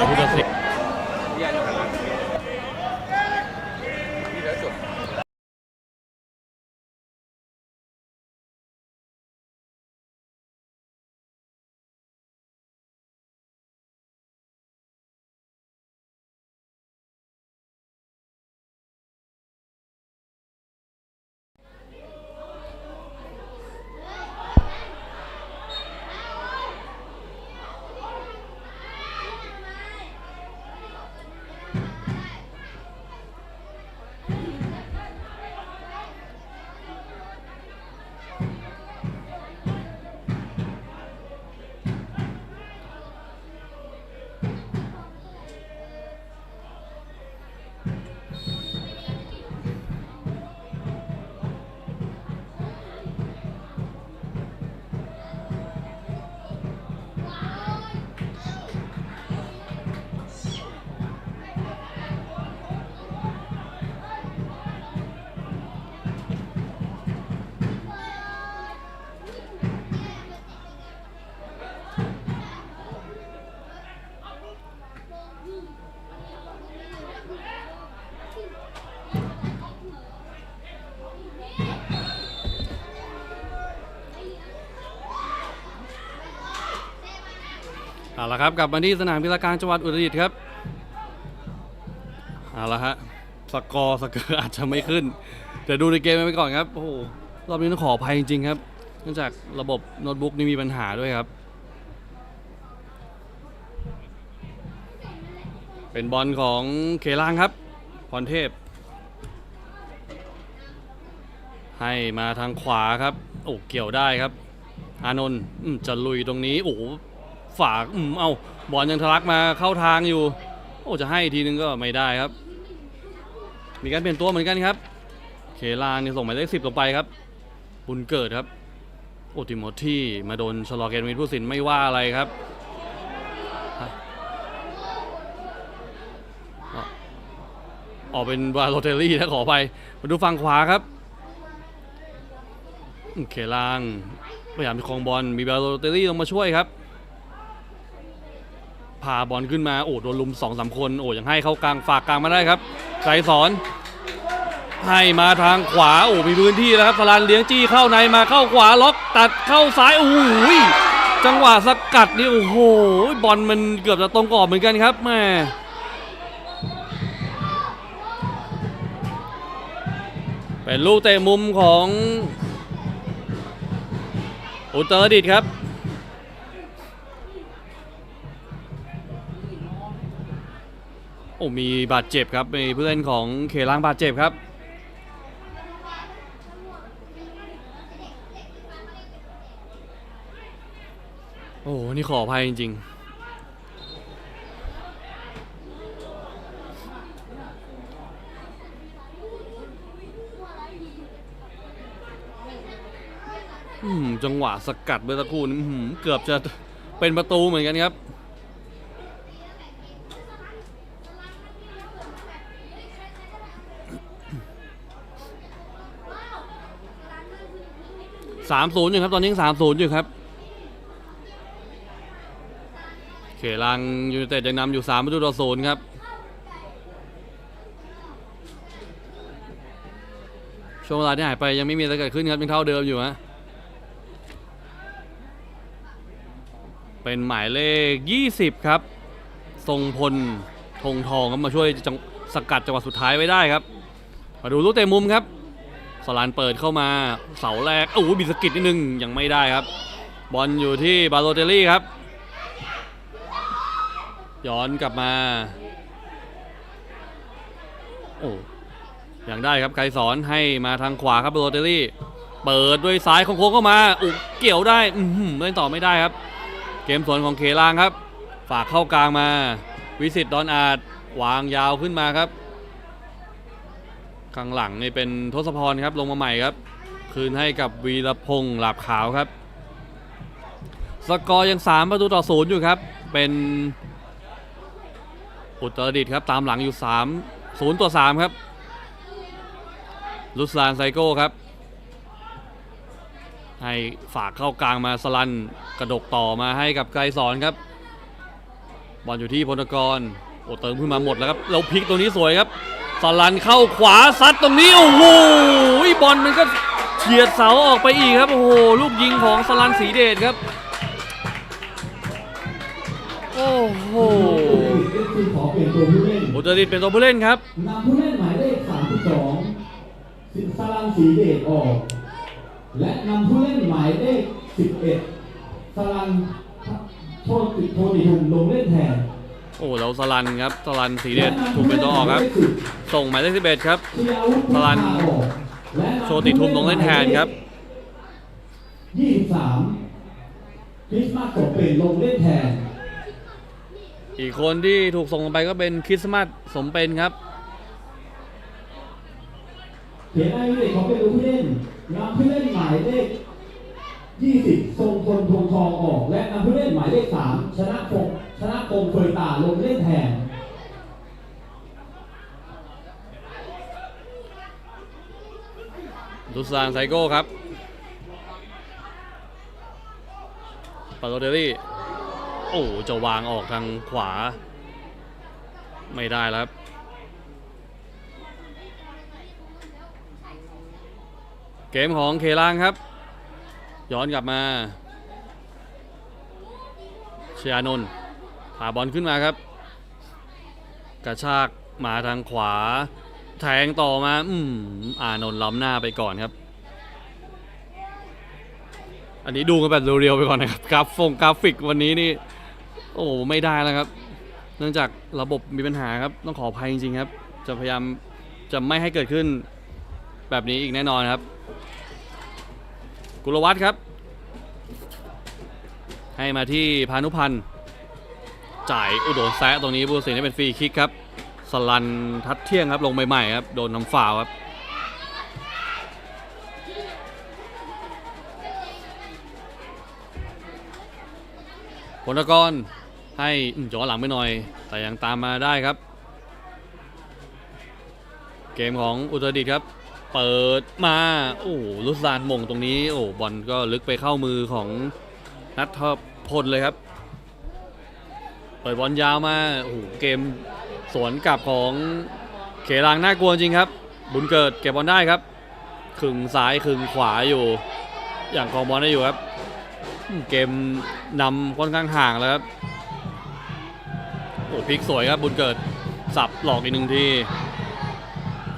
ของ ละครับกลับมาที่สนามกีฬากลางจังหวัดอุตรดิตถ์ครับเอาละฮะสกอร์สเกอร์อาจจะไม่ขึ้นแต่ดูในเกมไปก่อนครับโอ้โหรอบนี้ต้องขออภัยจริงๆครับเนื่องจากระบบโน้ตบุ๊กนี่มีปัญหาด้วยครับ เป็นบอลของเคลางครับพรเทพ ให้มาทางขวาครับ โอ้เกี่ยวได้ครับ อานนท์จะลุยตรงนี้ โอ้ ฝากอืมเอาบอลยังทะลักมาเข้าทางอยู่ โอ้จะให้ทีนึงก็ไม่ได้ครับ มีการเปลี่ยนตัวเหมือนกันครับ เคลางเนี่ยส่งหมายเลขสิบลงไปครับ บุญเกิดครับ โอติโมที่มาโดนชะลอเกนวินผู้สินไม่ว่าอะไรครับออกเป็นวาโลเทลลี่นะขอไป มาดูฝั่งขวาครับ เคลางพยายามจะครองบอลมีวาโลเทลลี่ลงมาช่วยครับ พาบอลขึ้นมาโอ้โดนลุมสองสามคนโอ้ยังให้เข้ากลางฝากกลางมาได้ครับไกรสอนให้มาทางขวาโอ้มีพื้นที่แล้วครับสลันเลี้ยงจี้เข้าในมาเข้าขวาล็อกตัดเข้าซ้ายโอ้โหจังหวะสกัดนี่โอ้โหบอลมันเกือบจะตรงกรอบเหมือนกันครับแม่เป็นลูกเตะมุมของอุตรดิตครับ โอ้มีบาดเจ็บครับมีผู้เล่นของเคลังบาดเจ็บครับโอ้นี่ขออภัยจริงๆอืมจังหวะสกัดเมื่อสักครู่นี้อื้อหือเกือบจะเป็นประตูเหมือนกันครับ สามศูนย์อยู่ครับ ตอนนี้ยังสามศูนย์อยู่ครับเขลังยูไนเต็ดยังนำอยู่สามประตูต่อศูนย์ครับช่วงเวลาที่หายไปยังไม่มีอะไรเกิดขึ้นครับยังเท่าเดิมอยู่ฮะเป็นหมายเลข 20 ครับ ทรงพลธงทองครับมาช่วยจังสกัดจังหวะสุดท้ายไว้ได้ครับ มาดูลูกเตะมุมครับ สลานเปิดเข้ามาเสาแรกโอ้โหบิสกิตนิดนึงยังไม่ได้ครับ บอลอยู่ที่บาโลเตลลี่ครับ ย้อนกลับมา โอ้ยังได้ครับไกรสอนให้มาทางขวาครับบาโลเตลลี่ เปิดด้วยซ้ายของโค้งเข้ามาอุเกี่ยวได้อือหือเล่นต่อไม่ได้ครับ เกมสวนของเคลางครับ ฝากเข้ากลางมา วิสิตดอนอาจวางยาวขึ้นมาครับ ข้างหลังนี่เป็นทศพรครับลงมาใหม่ครับ คืนให้กับวีรพงษ์หลาบขาวครับ สกอร์ยัง 3 ประตูต่อศูนย์อยู่ครับ เป็นอุตรดิตครับตามหลังอยู่ 3 0ต่อ3ครับลุสลานไซโก้ครับ ให้ฝากเข้ากลางมาสลันกระดกต่อมาให้กับไกรสอนครับบอลอยู่ที่พลกรโอเติมขึ้นมาหมดแล้วครับแล้วพลิกตัวนี้สวยครับ สลันเข้าขวาซัดตรงนี้โอ้โหบอลมันก็เฉียดเสาออกไปอีกครับโอ้โหลูกยิงของสลันสีเดชครับโอ้โหอุตรดิตเป็นตัวผู้เล่นครับนำผู้เล่นหมายเลข32สิสลันสีเดชออก และนำผู้เล่นหมายเลข11สลันโชติโทติทุมลงเล่นแทน โอ้แล้วสลันครับสลันสีเดชถูกเป็นตัวออกครับ ส่งหมายเลข11ครับเชียร์อาวุธสลันออกและนำโชติทุมลงเล่นแทนครับ23คริสต์มาสสมเป็นลงเล่นแทน อีกคนที่ถูกส่งลงไปก็เป็นคริสต์มาสสมเป็นครับเขียนอายุเด็กเขาเป็นผู้เล่นนำผู้เล่นหมายเลข20 ทรงพลพงทองออก และนำผู้เล่นหมายเลข3ชนะพง ชนะพงเฟยตาลงเล่นแทนดุสานไซโก้ครับปาโลเดรี่ โอ้จะวางออกทางขวา ไม่ได้แล้วครับเกมของเคลางครับ ย้อนกลับมาเชียนนท์ พาบอลขึ้นมาครับ กระชากมาทางขวา แทงต่อมา อืมอานนท์ล้ำหน้าไปก่อนครับ อันนี้ดูกันแบบเรียวๆไปก่อนนะครับกราฟฟงกราฟิกวันนี้นี่ โอ้ไม่ได้แล้วครับ เนื่องจากระบบมีปัญหาครับ ต้องขออภัยจริงๆครับ จะพยายามจะไม่ให้เกิดขึ้นแบบนี้อีกแน่นอนครับ กุลวัฒน์ครับ ให้มาที่พานุพันธ์ จ่ายอุดโดนแซะตรงนี้ผู้สินให้เป็นฟรีคิกครับสลันทัดเที่ยงครับลงใหม่ๆครับโดนน้ำฝ่าวครับผลกรให้ย้อนหลังไปหน่อย แต่ยังตามมาได้ครับ เกมของอุตรดิตครับ เปิดมาโอ้โหลุสลานมงตรงนี้ โอ้บอลก็ลึกไปเข้ามือของนัทพลเลยครับ เปิดบอลยาวมาโอ้โหเกมสวนกลับของเขลังน่ากลัวจริงครับ บุญเกิดเก็บบอลได้ครับขึงซ้ายขึงขวาอยู่ อย่างครองบอลได้อยู่ครับ เกมนำค่อนข้างห่างแล้วครับโอ้พลิกสวยครับบุญเกิดสับหลอกอีกหนึ่งที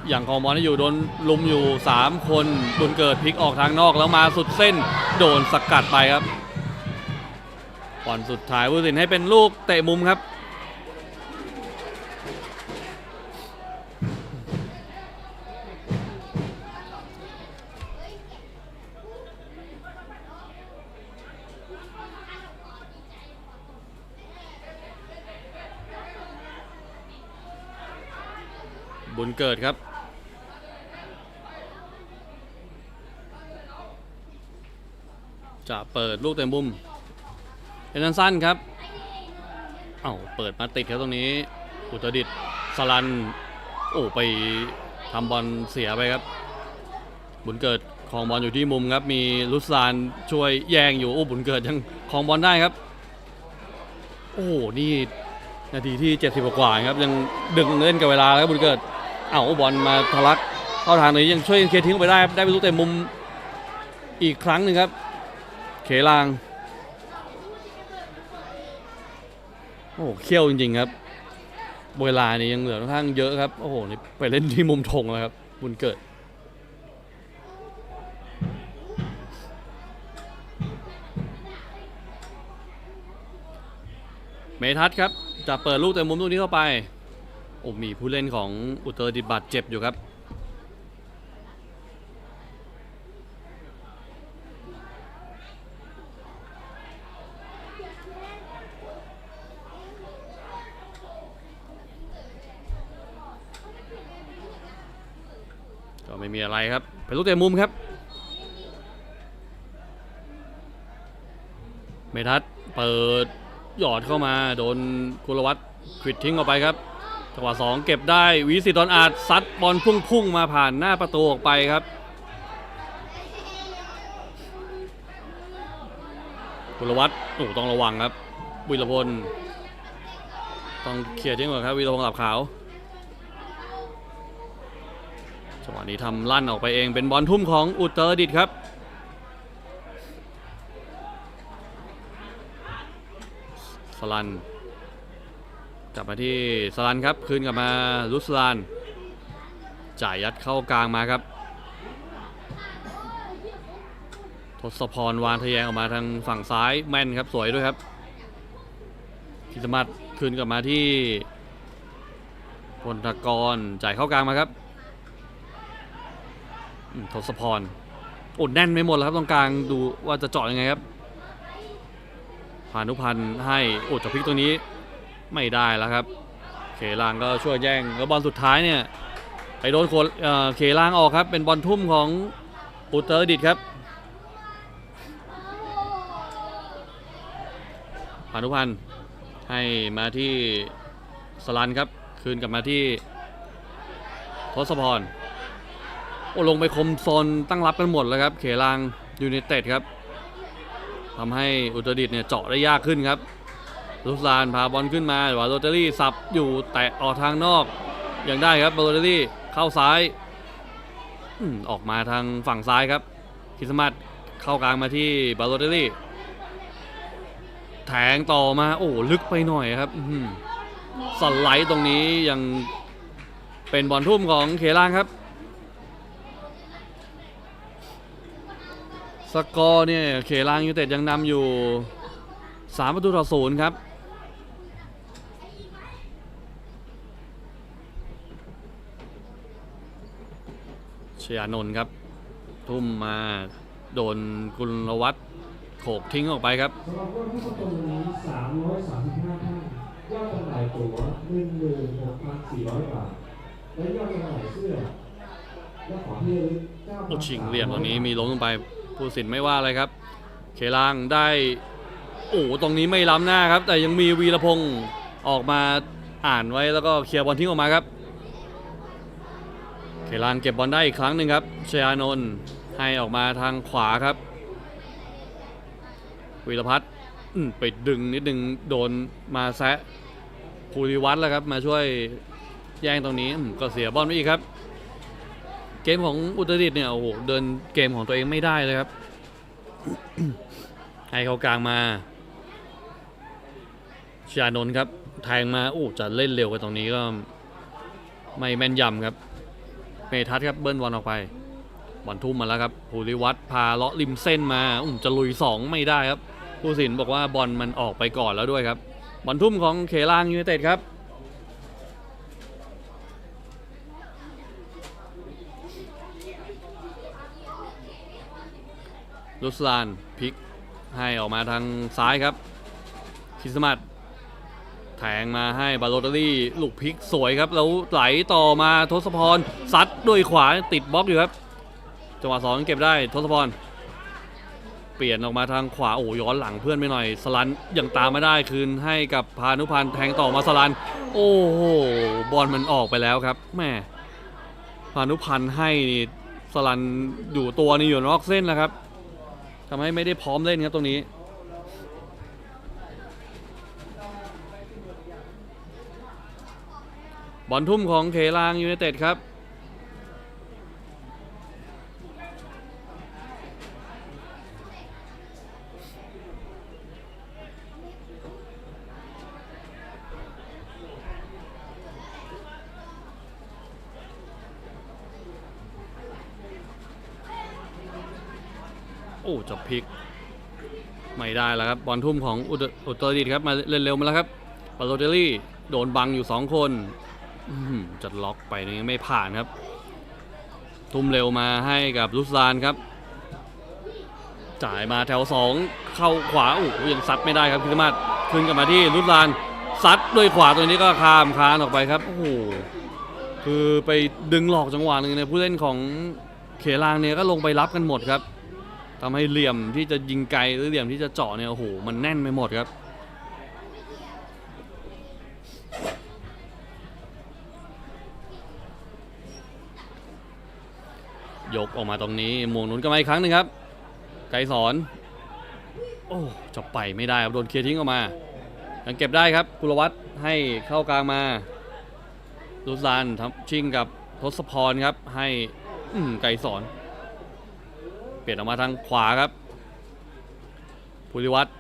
อย่างคองบอลที่อยู่โดนลุมอยู่ 3 คนบุญเกิดพลิกออกทางนอกแล้วมาสุดเส้นโดนสกัดไปครับ บอลสุดท้ายผู้สินให้เป็นลูกเตะมุมครับ บุญเกิดครับจะเปิดลูกเต็มมุม เป็นสั้นครับ เอ้าเปิดมาติดครับตรงนี้ อุตรดิตสลัน โอ้ไปทำบอลเสียไปครับ บุญเกิดคองบอลอยู่ที่มุมครับ มีลุสซานช่วยแย่งอยู่ โอ้บุญเกิดยังคองบอลได้ครับ โอ้นี่นาทีที่ 70 กว่าครับ ยังดึงเล่นกับเวลาแล้วครับบุญเกิด เอ้าบอลมาทะลักเข้าทางนี้ยังช่วยเคลียร์ทิ้งไปได้ ได้ไปลูกเตะมุมอีกครั้งหนึ่งครับ เขลาง โอ้โห เขี้ยวจริงๆครับ เวลานี่ยังเหลือค่อนข้างเยอะครับ โอ้โหนี่ไปเล่นที่มุมธงแล้วครับบุญเกิดเมทัศน์ครับจะเปิดลูกเต็มมุมลูกนี้เข้าไป โอ้มีผู้เล่นของอุตรดิบาดเจ็บอยู่ครับ ก็ไม่มีอะไรครับ เป็นลูกเตะมุมครับ เมทัศเปิดหยอดเข้ามาโดนกุลวัฒน์ควิดทิ้งออกไปครับ จังหวะสองเก็บได้วิสิตอนอาจซัดบอลพุ่งๆมาผ่านหน้าประตูออกไปครับ กุลวัฒน์โอ้ต้องระวังครับวิรพลต้องเคลียร์ทิ้งก่อนครับวีรพงษ์หลับขาว จังหวะนี้ทำลั่นออกไปเองเป็นบอลทุ่มของอุตรดิตครับ สลัน กลับมาที่สลันครับ คืนกลับมาลุสลาน จ่ายยัดเข้ากลางมาครับ ทศพรวานทะแยงออกมาทางฝั่งซ้ายแม่นครับสวยด้วยครับพิสมัตคืนกลับมาที่พลตกรจ่ายเข้ากลางมาครับ ทศพรอดแน่นไม่หมดแล้วครับตรงกลางดูว่าจะเจาะยังไงครับพานุพันธ์ให้โอดจะพลิกตรงนี้ไม่ได้แล้วครับ เคลางก็ช่วยแย่งแล้วบอลสุดท้ายเนี่ยไปโดนโคเอ่อเคลางออกครับ เป็นบอลทุ่มของอุตรดิตครับพานุพันธ์ให้มาที่สลันครับ คืนกลับมาที่ทศพร โอ้ลงไปคมโซนตั้งรับกันหมดแล้วครับ เขลางยูไนเต็ดครับทำให้อุตรดิตเนี่ยเจาะได้ยากขึ้นครับลุสลานพาบอลขึ้นมาแต่ว่าโรเตอรี่สับอยู่แตะออกทางนอกยังได้ครับโรเตอรี่เข้าซ้ายออกมาทางฝั่งซ้ายครับคิสมาสเข้ากลางมาที่บาโลเตอรี่แทงต่อมาโอ้ลึกไปหน่อยครับสไลด์ตรงนี้ยังเป็นบอลทุ่มของเคลางครับ สกอร์เนี่ยเคลางยูไนเต็ดยังนำอยู่3ประตูต่อศูนย์ครับ เชียร์นนท์ครับ ทุ่มมาโดนกุลวัฒน์โขกทิ้งออกไปครับสำหรับยอดผู้ชมตรงนี้335ท่านยอดจำหน่ายตั๋ว16,400บาท และยอดจำหน่ายเสื้อและของที่ระลึกโอ้ชิงเหลี่ยมตรงนี้มีล้มลงไป ผู้สินไม่ว่าอะไรครับ เคลางได้โอ้ตรงนี้ไม่ล้ำหน้าครับ แต่ยังมีวีรพงศ์ออกมาอ่านไว้แล้วก็เคลียร์บอลทิ้งออกมาครับ เคลางเก็บบอลได้อีกครั้งหนึ่งครับชยานนท์ให้ออกมาทางขวาครับวีรพัฒน์ไปดึงนิดนึงโดนมาแซะภูริวัฒน์แล้วครับ มาช่วยแย่งตรงนี้ก็เสียบอลไปอีกครับ เกมของอุตรดิตเนี่ยโอ้โหเดินเกมของตัวเองไม่ได้เลยครับ ให้เขากลางมาชานนท์ครับแทงมาโอ้จะเล่นเร็วไปตรงนี้ก็ไม่แม่นยำครับเมทัศครับเบิ้ลบอลออกไปบอลทุ่มมาแล้วครับภูริวัตรพาเลาะริมเส้นมาอุ้มจะลุยสองไม่ได้ครับผู้สินบอกว่าบอลมันออกไปก่อนแล้วด้วยครับบอลทุ่มของเคลางยูไนเต็ดครับ ลุสลานพลิกให้ออกมาทางซ้ายครับคิสมัตแทงมาให้บาโลตอรี่ลูกพลิกสวยครับ แล้วไหลต่อมาทศพรซัดด้วยขวาติดบล็อกอยู่ครับ จังหวะสองเก็บได้ทศพรเปลี่ยนออกมาทางขวาโอ้ย้อนหลังเพื่อนไปหน่อย สลันยังตามมาได้คืนให้กับพานุพันธ์แทงต่อมาสลัน โอ้โหบอลมันออกไปแล้วครับแม่พานุพันธ์ให้นี่สลันอยู่ตัวนี่อยู่นอกเส้นแล้วครับ ทำให้ไม่ได้พร้อมเล่นครับตรงนี้ บอลทุ่มของเคลางยูเนเต็ดครับ อ้จะพลิก ไม่ได้แล้วครับบอลทุ่มของอุตอุตรดิตครับมาเล่นเร็วมาแล้วครับปาโลเตลลี่โดนบังอยู่ 2 คนอื้อหือจะล็อกไปนี่ไม่ผ่านครับ ทุ่มเร็วมาให้กับลุสลานครับ จ่ายมาแถว 2 เข้าขวาโอ้ยังซัดไม่ได้ครับพิรมาขึ้นกลับมาที่ลุสลานซัดด้วยขวาตัวนี้ก็คามคานออกไปครับโอ้โหคือไปดึงหลอกจังหวะหนึ่งเนี่ยผู้เล่นของเขลางเนี่ยก็ลงไปรับกันหมดครับ ทำให้เหลี่ยมที่จะยิงไกลหรือเหลี่ยมที่จะเจาะเนี่ยโอ้โหมันแน่นไปหมดครับยกออกมาตรงนี้หมวงหนุนกันมาอีกครั้งหนึ่งครับ ไกรสอน โอ้จะไปไม่ได้ครับโดนเคลียร์ทิ้งออกมา ยังเก็บได้ครับกุลวัฒน์ให้เข้ากลางมาลุซานทำชิงกับทศพรครับ ให้ไกรสอน เปลี่ยนออกมาทางขวาครับภูริวัตร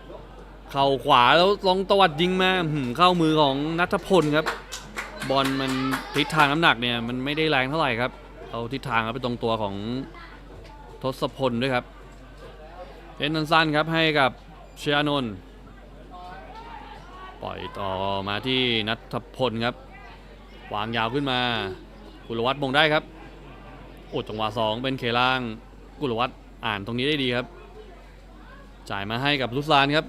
เข้าขวาแล้วลองตวัดยิงมาหืมเข้ามือของนัทพลครับ บอลมันทิศทางน้ำหนักเนี่ยมันไม่ได้แรงเท่าไหร่ครับ เอาทิศทางครับไปตรงตัวของทศพลด้วยครับเล่นสั้นๆครับให้กับเชียรนนท์ปล่อยต่อมาที่นัทพลครับ วางยาวขึ้นมา กุลวัฒน์มงได้ครับ โอ้จังหวะสองเป็นเคล่าง กุลวัฒน์ อ่านตรงนี้ได้ดีครับ จ่ายมาให้กับลุซานครับ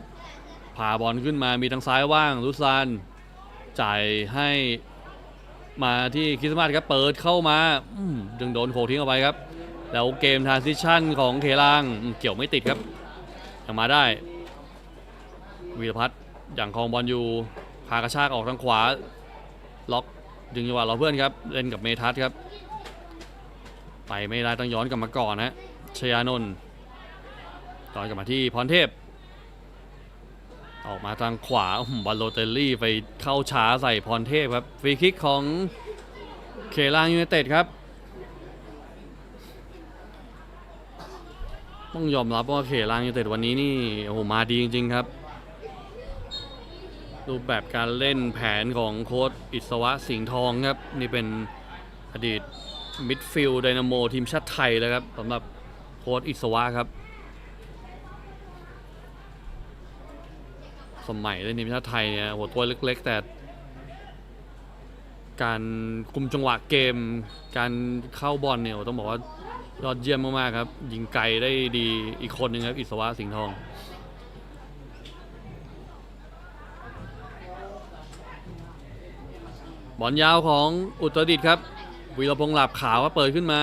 พาบอลขึ้นมามีทางซ้ายว่างลุซานจ่ายให้มาที่คริสมาสครับเปิดเข้ามาอืมดึงโดนโขกทิ้งเอาไปครับ แล้วเกมทรานซิชั่นของเคลางเกี่ยวไม่ติดครับยังมาได้วีรพัฒน์อย่างคลองบอลอยู่พากระชากออกทางขวา ล็อกดึงจังหวะเราเพื่อนครับ เล่นกับเมทัศครับ ไปไม่ได้ต้องย้อนกลับมาก่อนนะ ชยานนท์ย้อนกลับมาที่พรเทพ ออกมาทางขวาบอลโลเตลลี่ไปเข้าช้าใส่พรเทพครับ ฟรีคิกของเคลางยูไนเต็ดครับ ต้องยอมรับว่าเคลางยูไนเต็ดวันนี้นี่โอ้โหมาดีจริง ๆ ครับ รูปแบบการเล่นแผนของโค้ชอิศวะสิงห์ทองครับ นี่เป็นอดีตมิดฟิลด์ไดนาโมทีมชาติไทยเลยครับสำหรับ โค้ชอิศวะครับ สมัยเล่นทีมชาติไทยเนี่ยโหตัวเล็กๆ แต่ การคุมจังหวะเกม การเข้าบอลเนี่ยต้องบอกว่ายอดเยี่ยมมากๆครับ ยิงไกลได้ดีอีกคนหนึ่งครับ อิศวะสิงห์ทองบอลยาวของอุตรดิตถ์ครับวีรพงษ์หลาบขาวก็เปิดขึ้นมา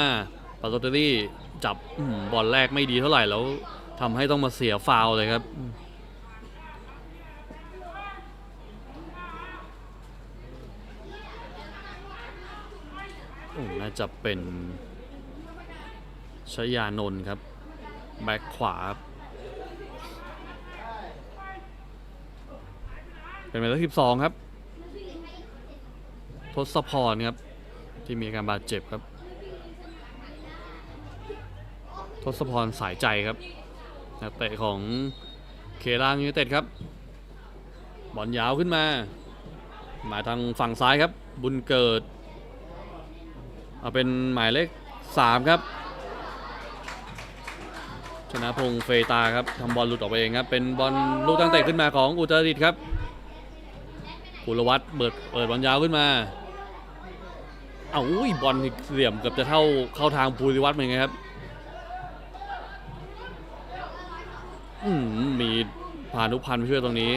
ปาโตเตอรี่ จับบอลแรกไม่ดีเท่าไหร่แล้วทำให้ต้องมาเสียฟาวเลยครับโอ้น่าจะเป็นชยานนท์ครับ แบ็คขวาครับเป็นหมายเลขสิบสองครับ ทศพรครับ ที่มีการบาดเจ็บครับ ทศพรสายใจครับนักเตะของเคลางยูเต็ดครับ บอลยาวขึ้นมา มาทางฝั่งซ้ายครับ บุญเกิด เอาเป็นหมายเลข 3 ครับ ชนะพงเฟตาครับทำบอลหลุดออกไปเองครับ เป็นบอลลูกตั้งเตะขึ้นมาของอุตรดิตถ์ครับกุลวัฒน์เปิดเปิดบอลยาวขึ้นมาเอาอุ้ยบอลนี่เหลี่ยมเกือบจะเท่าเข้าทางภูริวัฒน์เหมือนกันครับ มมีพานุพันธ์มาช่วยตรงนี้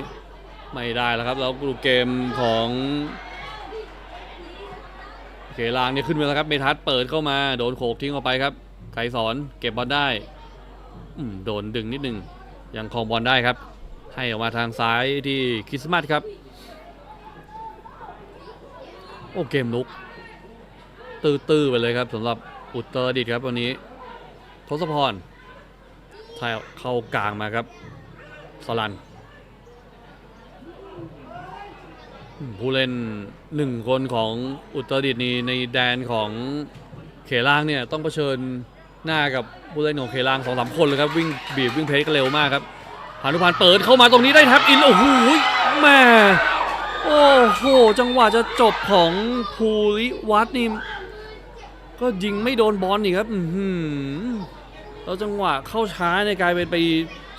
ไม่ได้แล้วครับ แล้วดูเกมของเกลางเนี่ยขึ้นมาแล้วครับ เมทัศน์เปิดเข้ามา โดนโขกทิ้งออกไปครับ ไกรสอนเก็บบอลได้อืโดนดึงนิดนึง ยังครองบอลได้ครับ ให้ออกมาทางซ้ายที่คริสต์มาสครับ โอ้เกมลุก ตื้อๆไปเลยครับสำหรับอุตรดิตถ์ครับวันนี้ทศพร เข้ากลางมาครับสลันผู้เล่นหนึ่งคนของอุตรดิตถ์นี่ในแดนของเขลางเนี่ยต้องเผชิญหน้ากับผู้เล่นของเขลางสองสามคนเลยครับวิ่งบีบวิ่งเพลกันเร็วมากครับพานุพันธ์เปิดเข้ามาตรงนี้ได้แท็บอินโอ้โหแม่โอ้โหจังหวะจะจบของภูริวัฒน์นี่ก็ยิงไม่โดนบอลอีกครับ อือหือ แล้วจังหวะเข้าช้าในยกลายเป็นไป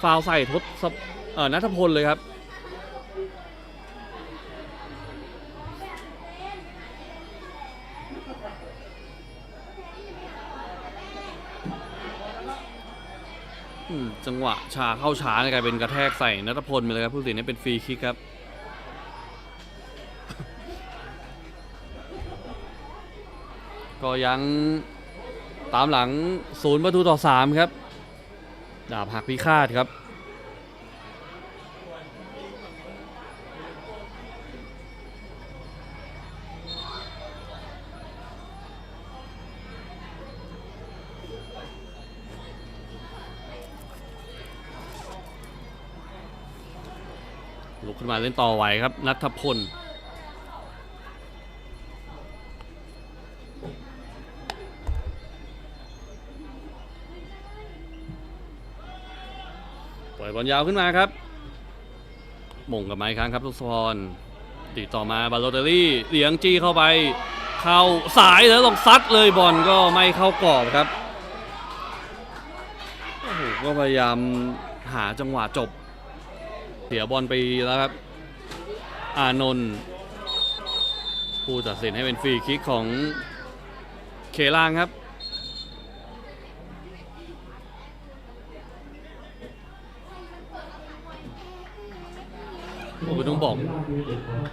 ฟาวใส่ทศนัทพลเลยครับจังหวะชาเข้าช้าเนี่ยกลายเป็นกระแทกใส่นัทพลไปเลยครับ ผู้ตัดสินให้เป็นฟรีคิกครับก็ยัง ตามหลังศูนย์ประตูต่อ 3 ครับ ดาบหักพิฆาตครับ ลุกขึ้นมาเล่นต่อไหวครับนัทพล ล่อยบอลยาวขึ้นมาครับม่งกับไม้ค้างครับทุกพรติดต่อมาบาโลเตอรี่เลี้ยงจี้เข้าไป เข้าสายแล้วลงซัดเลยบอลก็ไม่เข้ากรอบครับโอ้โหก็พยายามหาจังหวะจบ เสียบอลไปแล้วครับ อานนท์ผู้ตัดสินให้เป็นฟรีคิกของเคลางครับ บอก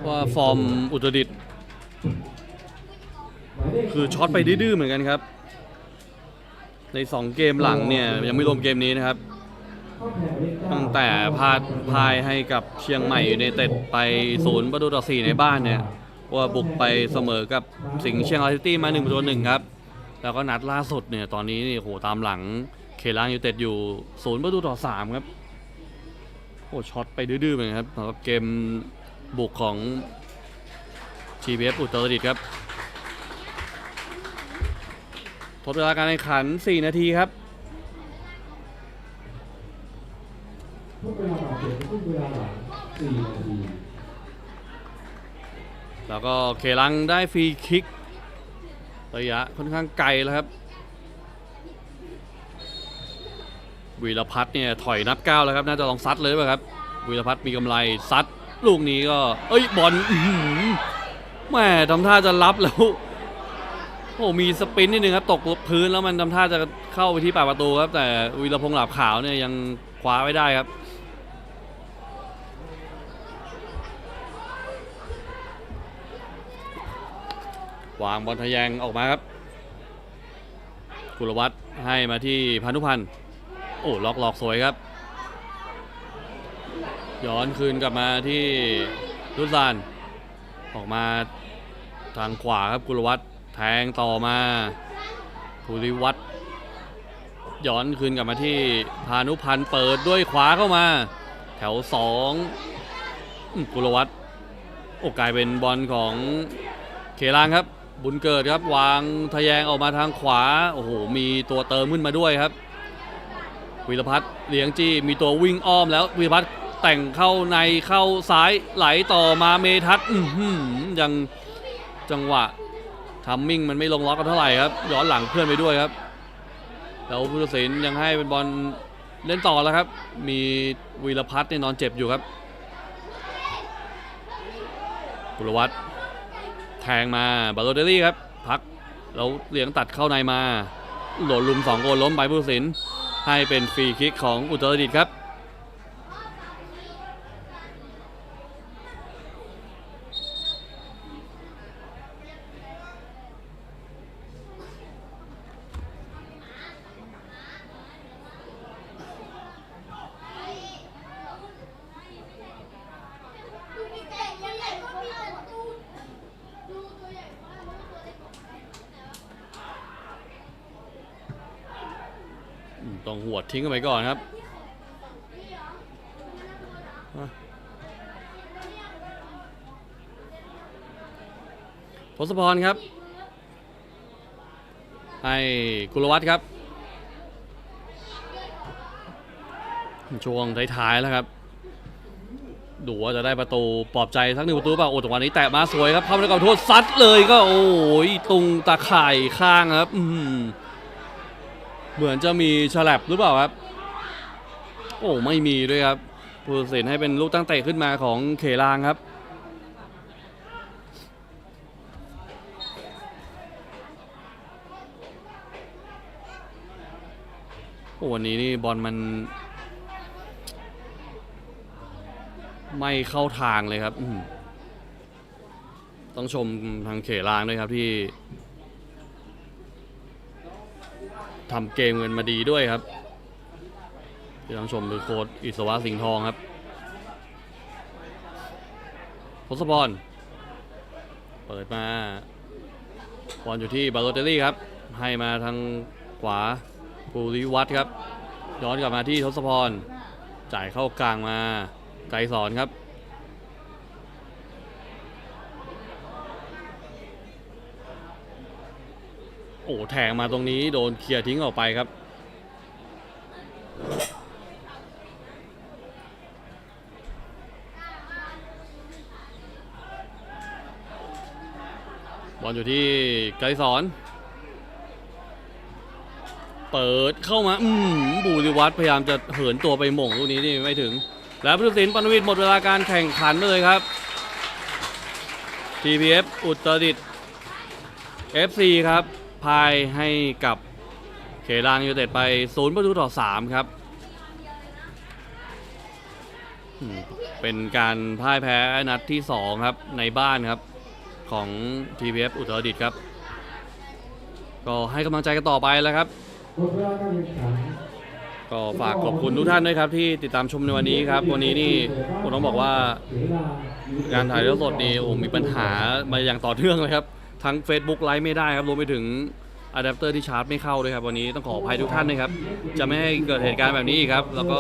ว่าฟอร์มอุตรดิตคือช็อตไปดื้อเหมือนกันครับ ใน 2 เกมหลังเนี่ยยังไม่รวมเกมนี้นะครับ ตั้งแต่พาดพายให้กับเชียงใหม่ยูไนเต็ดไปศูนย์ประตูต่อ4ในบ้านเนี่ยว่าบุกไปเสมอกับสิงห์เชียงรายซิตี้มา1ประตูหนึ่งครับ แล้วก็นัดล่าสุดเนี่ยตอนนี้นี่โหตามหลังเคลางยูไนเต็ดอยู่ศูนย์ประตูต่อ3ครับ โอ้ช็อตไปดื้อๆเหมือนครับสำหรับเกมบุกของ GBF อุตรดิตถ์ครับทดเวลาการแข่งขัน 4 นาทีครับแล้วก็เคลังได้ฟรีคิก ระยะค่อนข้างไกลแล้วครับ วีรพัฒน์เนี่ยถอยนับก้าวแล้วครับน่าจะลองซัดเลยหรือเปล่าครับวีรพัฒน์มีกำไรซัดลูกนี้ก็ เอ้ยบอลแม่ทำท่าจะรับแล้วโอ้มีสปินนิดนึงครับตกพื้นแล้วมันทำท่าจะเข้าไปที่ปากประตูครับแต่วีรพงษ์หลาบขาวเนี่ยยังคว้าไว้ได้ครับวางบอลทะแยงออกมาครับกุลวัฒน์ให้มาที่พานุพันธ์ โอ้ล็อกหลอกสวยครับ ย้อนคืนกลับมาที่รุซานออกมาทางขวาครับกุลวัฒน์แทงต่อมาภูริวัฒน์ย้อนคืนกลับมาที่พานุพันธ์เปิดด้วยขวาเข้ามา แถวสองกุลวัฒน์โอกลายเป็นบอลของเคลางครับ บุญเกิดครับ วางทะแยงออกมาทางขวา โอ้โห มีตัวเติมขึ้นมาด้วยครับ วิรพัฒน์เลี้ยงจี้มีตัววิ่งอ้อมแล้ววิรพัฒน์แต่งเข้าในเข้าซ้ายไหลต่อมาเมทัศน์ยังจังหวะทัมมิ่งมันไม่ลงล็อกกันเท่าไหร่ครับย้อนหลังเพื่อนไปด้วยครับแล้วผู้ตัดสินยังให้เป็นบอลเล่นต่อแล้วครับ มีวีรพัฒน์เนี่ยนอนเจ็บอยู่ครับกุลวัฒน์แทงมาบาโลเดลลี่ครับ พักแล้วเลี้ยงตัดเข้าในมา โดนลุมสองคนล้มไปผู้ตัดสิน ให้เป็นฟรีคิกของอุตรดิตถ์ครับ ดูมีเก่งยังไงก็มีแต่ดูดูตัวใหญ่มากแล้วตัวเล็กกว่า อืม ต้องหัวทิ้งกันไปก่อนครับทศพรครับ ให้กุลวัฒน์ครับ ช่วงท้ายๆแล้วครับ ดูว่าจะได้ประตูปลอบใจสักหนึ่งประตูเปล่าโอ้จังหวะนี้แตะมาสวยครับเข้าไปในกรอบโทษซัดเลยก็โอ้ยตุงตาข่ายข้างครับ อืม เหมือนจะมีฉลับหรือเปล่าครับ โอ้ไม่มีด้วยครับผู้ตัดสินให้เป็นลูกตั้งเตะขึ้นมาของเขลางครับโอ้วันนี้นี่บอลมัน ไม่เข้าทางเลยครับ ต้องชมทางเขลางด้วยครับที่ ทำเกมเงินมาดีด้วยครับที่ต้องชมคือโค้ดอิศวะสิงห์ทองครับทศพรเปิดมาบอลอยู่ที่บาโลเตลลี่ครับ ให้มาทางขวาภูริวัฒน์ครับ ย้อนกลับมาที่ทศพร จ่ายเข้ากลางมา ไกรสอนครับ แทงมาตรงนี้โดนเคลียร์ทิ้งออกไปครับ บอลอยู่ที่ไกรสอน เปิดเข้ามา อืมบูริวัตพยายามจะเหินตัวไปหม่งลูกนี้นี่ไม่ถึง แล้วพุทธศิลป์ปนวิทย์หมดเวลาการแข่งขันเลยครับ TPF อุตรดิตถ์ FC ครับ พ่ายให้กับเขลางยูเต็ดไป0ประตูต่อ3ครับ เป็นการพ่ายแพ้นัดที่2ครับในบ้านครับของ TPF อุตรดิตถ์ครับ ก็ให้กำลังใจกันต่อไปแล้วครับ ก็ฝากขอบคุณทุกท่านด้วยครับ ที่ติดตามชมในวันนี้ครับ วันนี้นี่ผมต้องบอกว่าการถ่ายทอดสดนี่โอ้มีปัญหามาอย่างต่อเนื่องเลยครับ ทั้ง Facebook ไลฟ์ไม่ได้ครับรวมไปถึงอะแดปเตอร์ที่ชาร์จไม่เข้าด้วยครับวันนี้ต้องขออภัยทุกท่านนะครับจะไม่ให้เกิดเหตุการณ์แบบนี้อีกครับ แล้วก็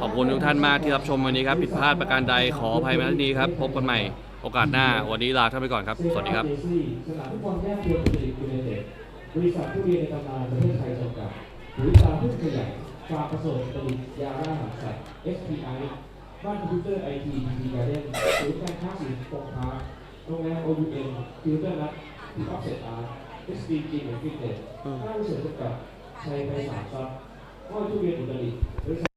ขอบคุณทุกท่านมากที่รับชมวันนี้ครับผิดพลาดประการใดขออภัยมาที่นี้ครับพบกันใหม่โอกาสหน้า วันนี้ลาท่านไปก่อนครับ สวัสดีครับสนามฟุตบอลแยกเทียมบุรียูไนเต็ดบริษัทผู้เรียนในตำนานประเทศไทยจำกัดบริษัทผู้ขยายฟาร์มประสบผลิตยาร่าสัตว์ SPI บ้านคอมพิวเตอร์ไอทีดีการ์เด้นศูนย์การค้าสินคงค้า โรงแรม OUN ฟิวเตอร์นัทที่ออฟเซ็ตอาร์ต SD จีนฟิตเนสห้างเสริมจำกัดชัยไพศาลทรัพย์ห้อยทุเรียนอุตรดิตถ์บริษัท